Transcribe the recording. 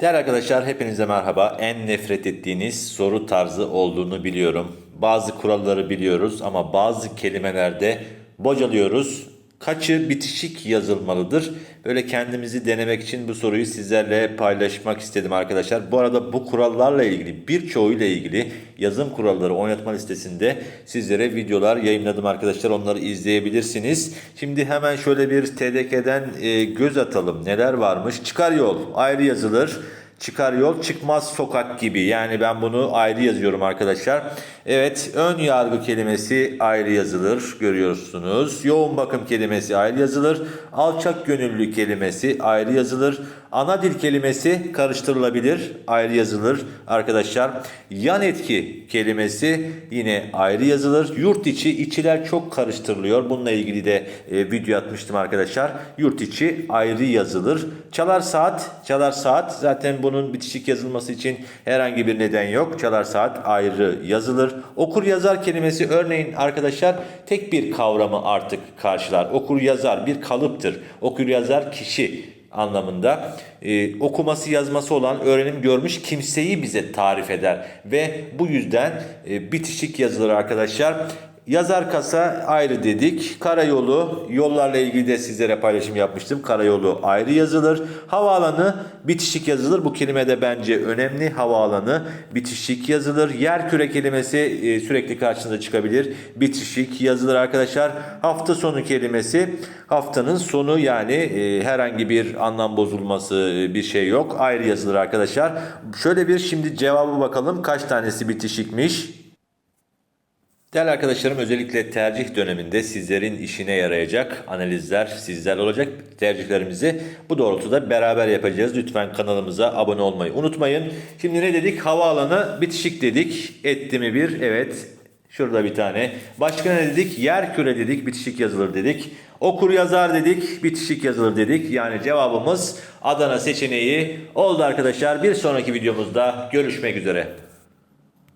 Değerli arkadaşlar hepinize merhaba. En nefret ettiğiniz soru tarzı olduğunu biliyorum. Bazı kuralları biliyoruz ama bazı kelimelerde bocalıyoruz. Kaçı bitişik yazılmalıdır? Böyle kendimizi denemek için bu soruyu sizlerle paylaşmak istedim arkadaşlar. Bu arada bu kurallarla ilgili birçoğuyla ilgili yazım kuralları oynatma listesinde sizlere videolar yayınladım arkadaşlar. Onları izleyebilirsiniz. Şimdi hemen şöyle bir TDK'den e, göz atalım. Neler varmış? Çıkar yol ayrı yazılır. Çıkar yol çıkmaz sokak gibi. Yani ben bunu ayrı yazıyorum arkadaşlar. Evet ön yargı kelimesi ayrı yazılır görüyorsunuz. Yoğun bakım kelimesi ayrı yazılır. Alçak gönüllü kelimesi ayrı yazılır. Ana dil kelimesi karıştırılabilir ayrı yazılır arkadaşlar. Yan etki kelimesi yine ayrı yazılır. Yurt içi içiler çok karıştırılıyor. Bununla ilgili de e, video atmıştım arkadaşlar. Yurt içi ayrı yazılır. Çalar saat, çalar saat zaten bunun bitişik yazılması için herhangi bir neden yok. Çalar saat ayrı yazılır. Okur yazar kelimesi örneğin arkadaşlar tek bir kavramı artık karşılar. Okur yazar bir kalıptır. Okur yazar kişi anlamında Ee, okuması yazması olan öğrenim görmüş kimseyi bize tarif eder ve bu yüzden e, bitişik yazılır arkadaşlar. Yazar kasa ayrı dedik. Karayolu yollarla ilgili de sizlere paylaşım yapmıştım. Karayolu ayrı yazılır. Havaalanı bitişik yazılır. Bu kelime de bence önemli. Havaalanı bitişik yazılır. Yer küre kelimesi e, sürekli karşınıza çıkabilir. Bitişik yazılır arkadaşlar. Hafta sonu kelimesi haftanın sonu yani e, herhangi bir anlam bozulması e, bir şey yok. Ayrı yazılır arkadaşlar. Şöyle bir şimdi cevabı bakalım. Kaç tanesi bitişikmiş? Değerli arkadaşlarım özellikle tercih döneminde sizlerin işine yarayacak analizler sizler olacak. Tercihlerimizi bu doğrultuda beraber yapacağız. Lütfen kanalımıza abone olmayı unutmayın. Şimdi ne dedik? Havaalanı bitişik dedik. Etti mi bir? Evet. Şurada bir tane. Başka ne dedik? Yer küre dedik. Bitişik yazılır dedik. Okur yazar dedik. Bitişik yazılır dedik. Yani cevabımız Adana seçeneği oldu arkadaşlar. Bir sonraki videomuzda görüşmek üzere.